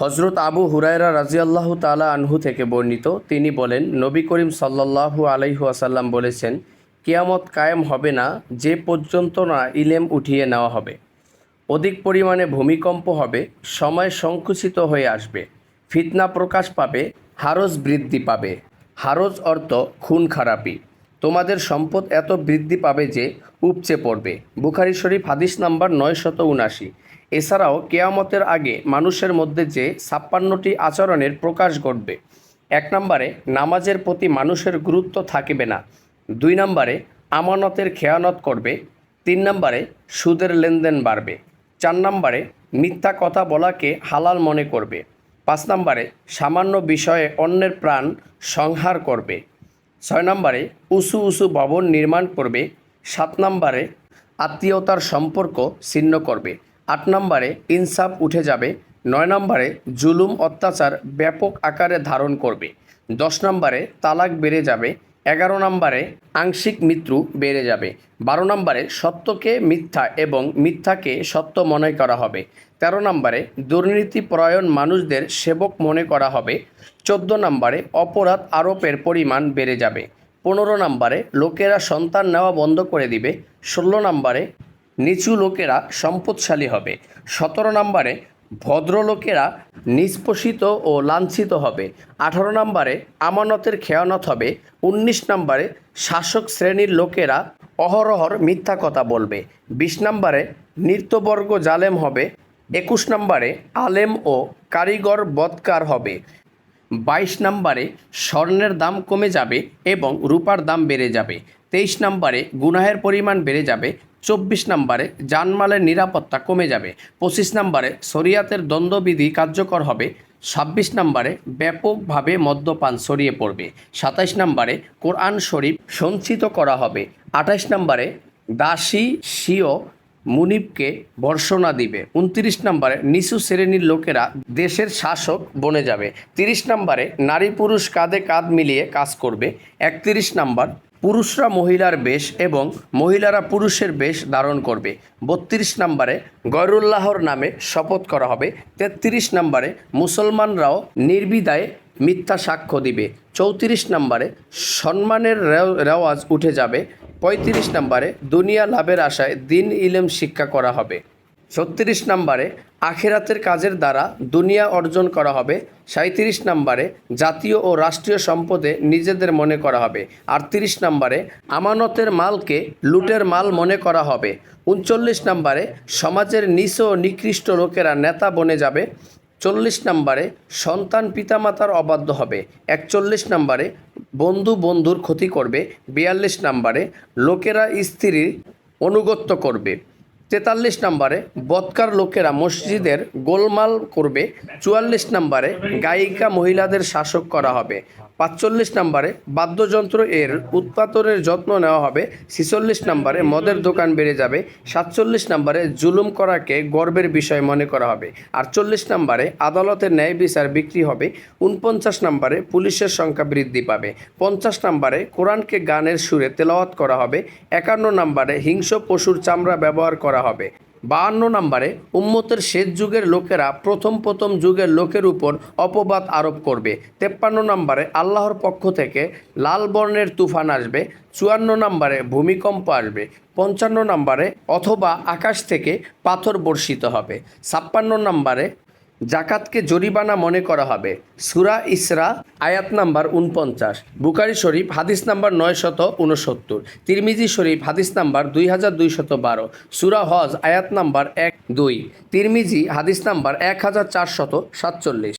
হজরত আবু হুরায়রা রাজিয়াল্লাহু তালা আনহু থেকে বর্ণিত, তিনি বলেন, নবী করিম সাল্লাল্লাহু আলাইহু আসাল্লাম বলেছেন, কিয়ামত কায়েম হবে না, যে পর্যন্ত না ইলেম উঠিয়ে নেওয়া হবে। অধিক পরিমাণে ভূমিকম্প হবে, সময় সংকুচিত হয়ে আসবে, ফিতনা প্রকাশ পাবে, হারজ বৃদ্ধি পাবে। হারজ অর্থ খুন খারাপি। তোমাদের সম্পদ এত বৃদ্ধি পাবে যে উপচে পড়বে। বুখারি শরীফ হাদিস নাম্বার নয় শত উনাশি। এছাড়াও কেয়ামতের আগে মানুষের মধ্যে যে ছাপ্পান্নটি আচরণের প্রকাশ ঘটবে, এক নম্বরে নামাজের প্রতি মানুষের গুরুত্ব থাকিবে না, দুই নম্বরে আমানতের খেয়ানত করবে, তিন নম্বরে সুদের লেনদেন বাড়বে, চার নম্বরে মিথ্যা কথা বলাকে হালাল মনে করবে, পাঁচ নম্বরে সামান্য বিষয়ে অন্যের প্রাণ সংহার করবে। ছয় নম্বরে উঁচু উঁচু ভবন নির্মাণ করবে, সাত নম্বরে আত্মীয়তার সম্পর্ক ছিন্ন করবে, আট নম্বরে ইনসাফ উঠে যাবে, নয় নম্বরে জুলুম অত্যাচার ব্যাপক আকারে ধারণ করবে, দশ নম্বরে তালাক বেড়ে যাবে, এগারো নম্বরে আংশিক মৃত্যু বেড়ে যাবে, বারো নম্বরে সত্যকে মিথ্যা এবং মিথ্যাকে সত্য মনে করা হবে, তেরো নম্বরে দুর্নীতি পরায়ণ মানুষদের সেবক মনে করা হবে চোদ্দ নম্বরে অপরাধ আরোপের পরিমাণ বেড়ে যাবে। পনেরো নম্বরে লোকেরা সন্তান নেওয়া বন্ধ করে দিবে। ষোলো নম্বরে নিচু লোকেরা সম্পদশালী হবে। সতেরো নম্বরে ভদ্রলোকেরা নিষ্পোষিত ও লাঞ্ছিত হবে। আঠারো নম্বরে আমানতের খেয়ানত হবে। উনিশ নম্বরে শাসক শ্রেণির লোকেরা অহরহর মিথ্যা কথা বলবে। বিশ নম্বরে নৃত্যবর্গ জালেম হবে। একুশ নম্বরে আলেম ও কারিগর বৎকার হবে। বাইশ নম্বরে স্বর্ণের দাম কমে যাবে এবং রূপার দাম বেড়ে যাবে। তেইশ নম্বরে গুনাহের পরিমাণ বেড়ে যাবে। চব্বিশ নম্বরে জানমালের নিরাপত্তা কমে যাবে। পঁচিশ নম্বরে শরিয়াতের দ্বন্দ্ববিধি কার্যকর হবে। ছাব্বিশ নম্বরে ব্যাপকভাবে মদ্যপান ছড়িয়ে পড়বে। সাতাইশ নম্বরে কোরআন শরীফ সঞ্চিত করা হবে। আঠাইশ নম্বরে দাসী স্বীয় মুনিবকে বর্ষণা দিবে। উনত্রিশ নম্বরে নিচু শ্রেণির লোকেরা দেশের শাসক বনে যাবে। তিরিশ নম্বরে নারী পুরুষ কাঁধে কাঁধ মিলিয়ে কাজ করবে। একত্রিশ নম্বর পুরুষরা মহিলার বেশ এবং মহিলারা পুরুষের বেশ ধারণ করবে। বত্রিশ নম্বরে গয়রুল্লাহর নামে শপথ করা হবে। তেত্রিশ নম্বরে মুসলমানরাও নির্বিদায় মিথ্যা সাক্ষ্য দিবে। চৌত্রিশ নম্বরে সম্মানের রেও- রেওয়াজ উঠে যাবে। পঁয়ত্রিশ নম্বরে দুনিয়া লাভের আশায় দিন ইলেম শিক্ষা করা হবে। ছত্রিশ নম্বরে আখেরাতের কাজের দ্বারা দুনিয়া অর্জন করা হবে। সাঁত্রিশ নম্বরে জাতীয় ও রাষ্ট্রীয় সম্পদে নিজেদের মনে করা হবে। আটত্রিশ নম্বরে আমানতের মালকে লুটের মাল মনে করা হবে। উনচল্লিশ নম্বরে সমাজের নিচ ও নিকৃষ্ট লোকেরা নেতা বনে যাবে। চল্লিশ নম্বরে সন্তান পিতামাতার অবাধ্য হবে, একচল্লিশ নম্বরে বন্ধু বন্ধুর ক্ষতি করবে, বিয়াল্লিশ নম্বরে লোকেরা স্ত্রীর অনুগত্য করবে, তেতাল্লিশ নম্বরে বৎকার লোকেরা মসজিদের গোলমাল করবে, চুয়াল্লিশ নম্বরে গায়িকা মহিলাদের শাসক করা হবে পাঁচচল্লিশ নম্বরে বাদ্যযন্ত্র এর উৎপাদনের যত্ন নেওয়া হবে, ছিচল্লিশ নম্বরে মদের দোকান বেড়ে যাবে, সাতচল্লিশ নম্বরে জুলুম করাকে গর্বের বিষয় মনে করা হবে, আটচল্লিশ নম্বরে আদালতের ন্যায় বিচার বিক্রি হবে, উনপঞ্চাশ নম্বরে পুলিশের সংখ্যা বৃদ্ধি পাবে, পঞ্চাশ নম্বরে কোরআনকে গানের সুরে তেলাওয়াত করা হবে, একান্ন নম্বরে হিংস্র পশুর চামড়া ব্যবহার করা হবে। বাহান্ন নম্বরে, উম্মতের শেষ যুগের লোকেরা প্রথম প্রথম যুগের লোকের উপর অপবাদ আরোপ করবে। তেপ্পান্ন নম্বরে, আল্লাহর পক্ষ থেকে লাল বর্ণের তুফান আসবে। চুয়ান্ন নম্বরে, ভূমিকম্প আসবে। পঞ্চান্ন নম্বরে, অথবা আকাশ থেকে পাথর বর্ষিত হবে। ছাপ্পান্ন নম্বরে জাকাতকে জরিমানা মনে করা হবে। সুরা ইসরা, আয়াত নাম্বার উনপঞ্চাশ বুকারি শরীফ, হাদিস নাম্বার নয় শত উনসত্তর তিরমিজি শরীফ, হাদিস নাম্বার দুই হাজার দুই শত বারো। সুরা হজ, আয়াত নাম্বার এক দুই। তিরমিজি, হাদিস নাম্বার এক হাজার চারশত সাতচল্লিশ।